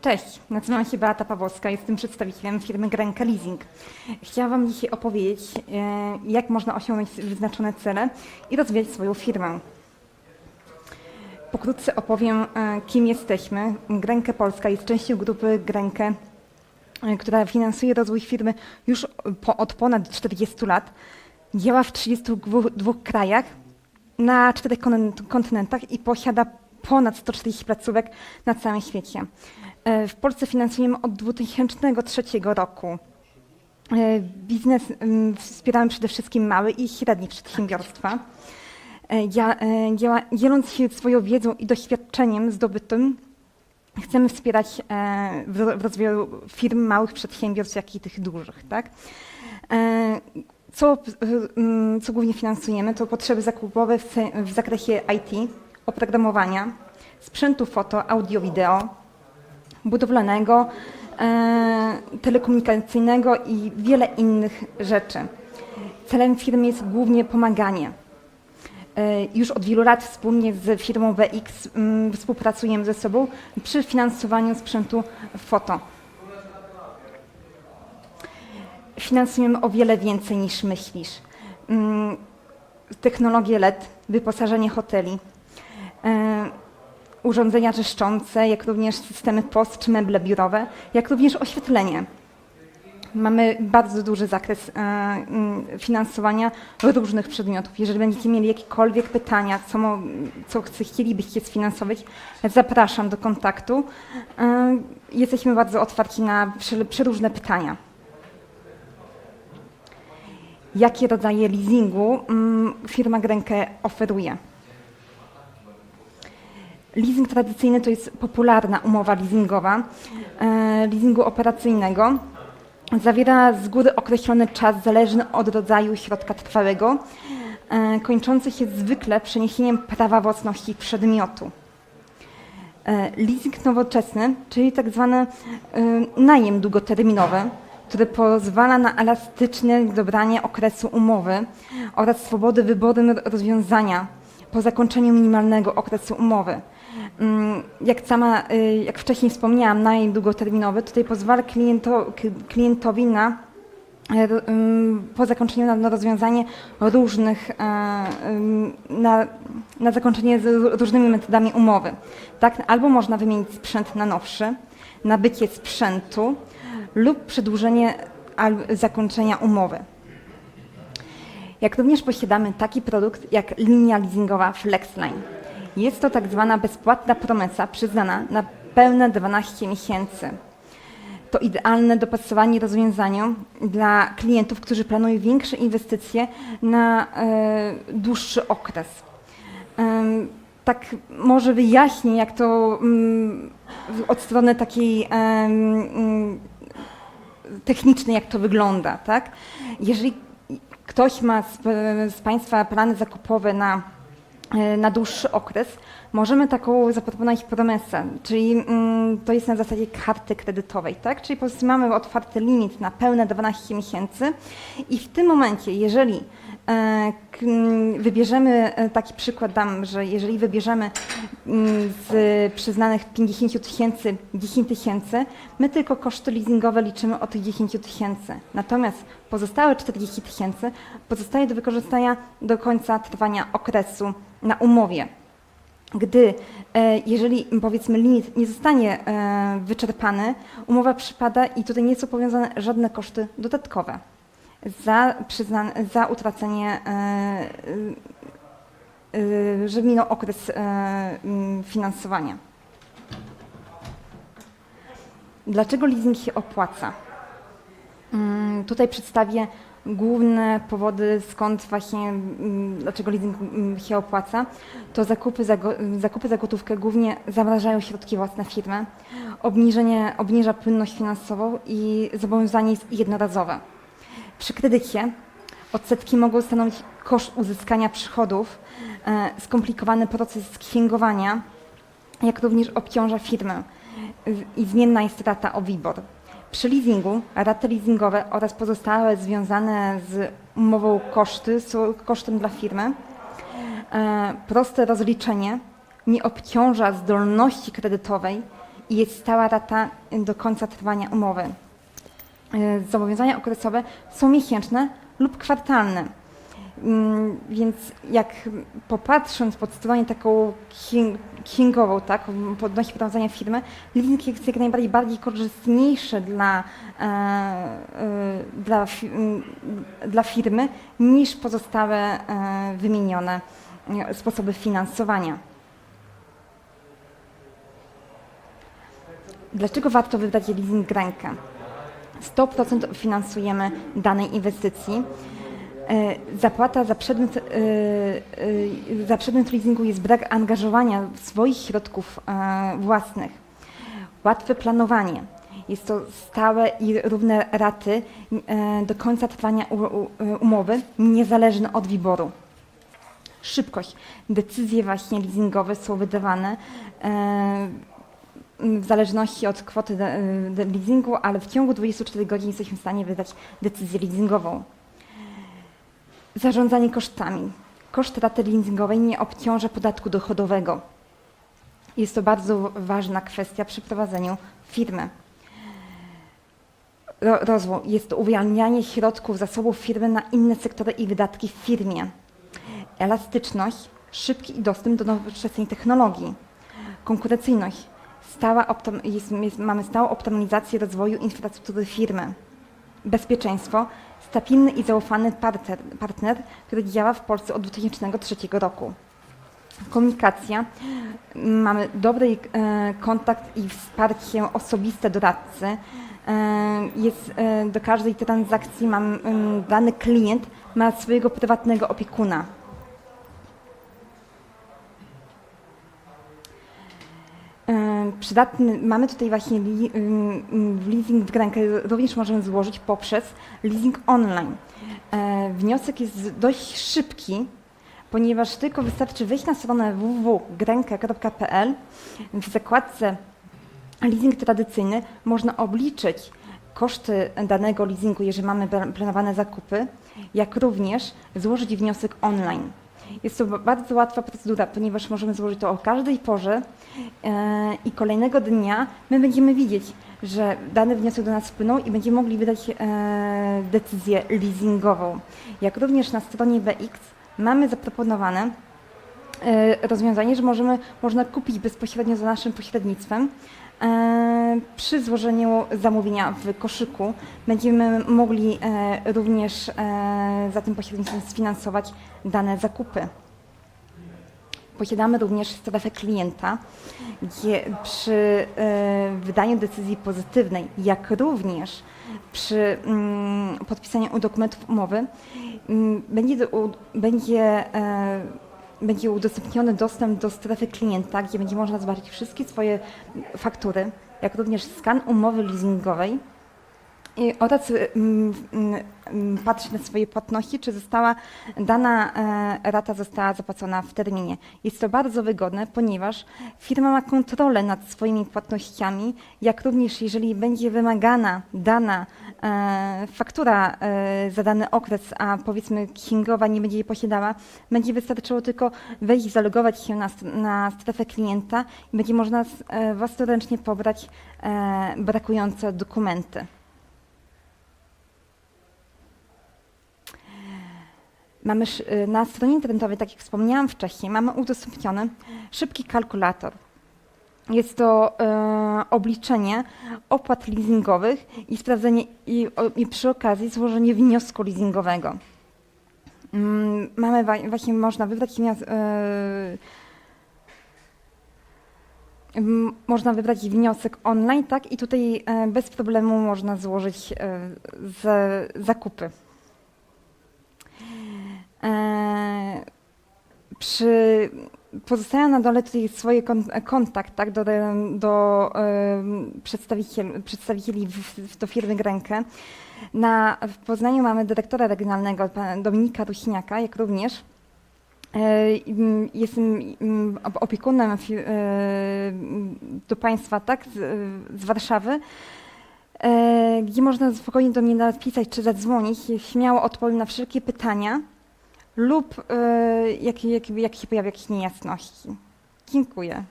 Cześć, nazywam się Beata Pawłowska, jestem przedstawicielem firmy Grenka Leasing. Chciałam Wam dzisiaj opowiedzieć, e, jak można osiągnąć wyznaczone cele i rozwijać swoją firmę. Pokrótce opowiem, e, kim jesteśmy. Grenke Polska jest częścią grupy Grenke, e, która finansuje rozwój firmy już po, od ponad 40 lat. Działa w 32 krajach na czterech kontyn- kontynentach i posiada ponad 140 placówek na całym świecie. E, W Polsce finansujemy od 2003 roku. E, Biznes wspieramy przede wszystkim małe i średnie przedsiębiorstwa. E, działa- Dzieląc się swoją wiedzą i doświadczeniem zdobytym, chcemy wspierać w ro- w rozwoju firm, małych przedsiębiorstw, jak i tych dużych. Tak? Co, co głównie finansujemy, to potrzeby zakupowe w, w zakresie IT, oprogramowania, sprzętu foto, audio, wideo, budowlanego, e, telekomunikacyjnego i wiele innych rzeczy. Celem firmy jest głównie pomaganie. E, Już od wielu lat wspólnie z firmą WX mm, współpracujemy ze sobą przy finansowaniu sprzętu foto. Finansujemy o wiele więcej niż myślisz. Mm, Technologie LED, wyposażenie hoteli, e, urządzenia czyszczące, jak również systemy POS czy meble biurowe, jak również oświetlenie. Mamy bardzo duży zakres e, mm, finansowania różnych przedmiotów. Jeżeli będziecie mieli jakiekolwiek pytania, co, mo, co chcielibyście sfinansować, zapraszam do kontaktu. E, jesteśmy bardzo otwarci na prze- przeróżne pytania. Jakie rodzaje leasingu mm, firma Grenke oferuje? Leasing tradycyjny to jest popularna umowa leasingowa, e, leasingu operacyjnego. Zawiera z góry określony czas zależny od rodzaju środka trwałego, e, kończący się zwykle przeniesieniem prawa własności przedmiotu. E, Leasing nowoczesny, czyli tak zwany najem długoterminowy, który pozwala na elastyczne dobranie okresu umowy oraz swobody wyboru rozwiązania po zakończeniu minimalnego okresu umowy. Mm, Jak sama, y, jak wcześniej wspomniałam, najem długoterminowy tutaj pozwala kliento, klientowi na ro- ym, po zakończeniu na, na rozwiązanie różnych, e, na, na zakończenie z ró- różnymi metodami umowy. Tak? Albo można wymienić sprzęt na nowszy, nabycie sprzętu lub przedłużenie zakończenia umowy. Jak również posiadamy taki produkt jak linia leasingowa FlexLine. Jest to tak zwana bezpłatna promesa przyznana na pełne 12 miesięcy. To idealne dopasowanie rozwiązaniu dla klientów, którzy planują większe inwestycje na e, dłuższy okres. Em, tak może wyjaśnię, jak to w- od strony takiej em, mm, technicznej, jak to wygląda. Tak? Jeżeli ktoś ma z, z Państwa plany zakupowe na, e, na dłuższy okres, możemy taką zaproponować promesę, czyli mm, to jest na zasadzie karty kredytowej, tak? Czyli po prostu mamy otwarty limit na pełne 12 miesięcy i w tym momencie, jeżeli wybierzemy, e, taki przykład dam, że jeżeli wybierzemy mm, z przyznanych 50 tysięcy 10 tysięcy, my tylko koszty leasingowe liczymy od tych 10 tysięcy. Natomiast pozostałe 40 tysięcy pozostaje do wykorzystania do końca trwania okresu na umowie. Gdy, e, jeżeli powiedzmy limit nie zostanie e, wyczerpany, umowa przypada i tutaj nie są powiązane żadne koszty dodatkowe za, przyznan- za utracenie, e, e, e, że minął okres finansowania. Dlaczego leasing się opłaca? Mm, Tutaj przedstawię główne powody, skąd właśnie, dlaczego leasing się opłaca. To zakupy za, zakupy za gotówkę głównie zamrażają środki własne firmy, obniżenie, obniża płynność finansową i zobowiązanie jest jednorazowe. Przy kredycie odsetki mogą stanowić koszt uzyskania przychodów, e, skomplikowany proces księgowania, jak również obciąża firmę i zmienna jest rata o WIBOR. Przy leasingu raty leasingowe oraz pozostałe związane z umową koszty są kosztem dla firmy. E, Proste rozliczenie nie obciąża zdolności kredytowej i jest stała rata do końca trwania umowy. E, Zobowiązania okresowe są miesięczne lub kwartalne. Mm, Więc jak popatrząc pod stronę taką kingową, tak, podnosi prowadzenia firmy, leasing jest jak najbardziej bardziej korzystniejszy dla, e, e, dla, dla firmy niż pozostałe wymienione sposoby finansowania. Dlaczego warto wybrać leasing rękę? 100% finansujemy danej inwestycji. E, Zapłata za przedmiot, e, e, za przedmiot leasingu jest brak angażowania swoich środków własnych. Łatwe planowanie. Jest to stałe i równe raty do końca trwania umowy, niezależne od wyboru. Szybkość. Decyzje właśnie leasingowe są wydawane w zależności od kwoty de leasingu, ale w ciągu 24 godzin jesteśmy w stanie wydać decyzję leasingową. Zarządzanie kosztami. Koszt raty leasingowej nie obciąża podatku dochodowego. Jest to bardzo ważna kwestia przy prowadzeniu firmy. Ro, rozwój. Jest to uwalnianie środków zasobów firmy na inne sektory i wydatki w firmie. Elastyczność, szybki dostęp do nowoczesnej technologii. Konkurencyjność. Stała jest, jest, mamy stałą optymalizację rozwoju infrastruktury firmy. Bezpieczeństwo. Stabilny i zaufany partner, partner, który działa w Polsce od 2003 roku. Komunikacja. Mamy dobry e, kontakt i wsparcie osobiste doradcy. E, jest, e, do każdej transakcji mam, dany klient ma swojego prywatnego opiekuna. E, Przydatny, mamy tutaj właśnie li, leasing w rękę również możemy złożyć poprzez leasing online. E, Wniosek jest dość szybki, ponieważ tylko wystarczy wejść na stronę www.grenka.pl w zakładce leasing tradycyjny można obliczyć koszty danego leasingu, jeżeli mamy pla- planowane zakupy, jak również złożyć wniosek online. Jest to ba- bardzo łatwa procedura, ponieważ możemy złożyć to o każdej porze e, i kolejnego dnia my będziemy widzieć, że dany wniosek do nas wpłynął i będziemy mogli wydać e, decyzję leasingową. Jak również na stronie BX mamy zaproponowane rozwiązanie, że możemy, można kupić bezpośrednio za naszym pośrednictwem. E, Przy złożeniu zamówienia w koszyku będziemy mogli e, również e, za tym pośrednictwem sfinansować dane zakupy. Posiadamy również strefę klienta, gdzie przy e, wydaniu decyzji pozytywnej, jak również przy mm, podpisaniu dokumentów umowy mm, będzie, będzie, e, będzie udostępniony dostęp do strefy klienta, gdzie będzie można zobaczyć wszystkie swoje faktury, jak również skan umowy leasingowej oraz mm, mm, mm, patrzeć na swoje płatności, czy została dana e, rata została zapłacona w terminie. Jest to bardzo wygodne, ponieważ firma ma kontrolę nad swoimi płatnościami, jak również jeżeli będzie wymagana dana e, faktura e, za dany okres, a powiedzmy księgowa nie będzie jej posiadała, będzie wystarczyło tylko wejść, zalogować się na, na strefę klienta i będzie można własnoręcznie pobrać brakujące dokumenty. Mamy y, na stronie internetowej, tak jak wspomniałam wcześniej, mamy udostępniony szybki kalkulator. Jest to e, obliczenie opłat leasingowych i sprawdzenie i, i przy okazji złożenie wniosku leasingowego. Mm, mamy właśnie można wybrać wnios- e, można wybrać wniosek online, tak? I tutaj e, bez problemu można złożyć e, za, zakupy. E, przy pozostają na dole tutaj swoje kon, kontakt tak, do, do e, przedstawiciel, przedstawicieli w, w, do firmy Grenkę. Na, w Poznaniu mamy dyrektora regionalnego Dominika Ruśniaka, jak również e, jestem opiekunem e, do państwa tak, z, Warszawy gdzie można spokojnie do mnie napisać czy zadzwonić. Śmiało odpowiem na wszelkie pytania lub e, jak, jak, jak się pojawi jakieś niejasności. Dziękuję.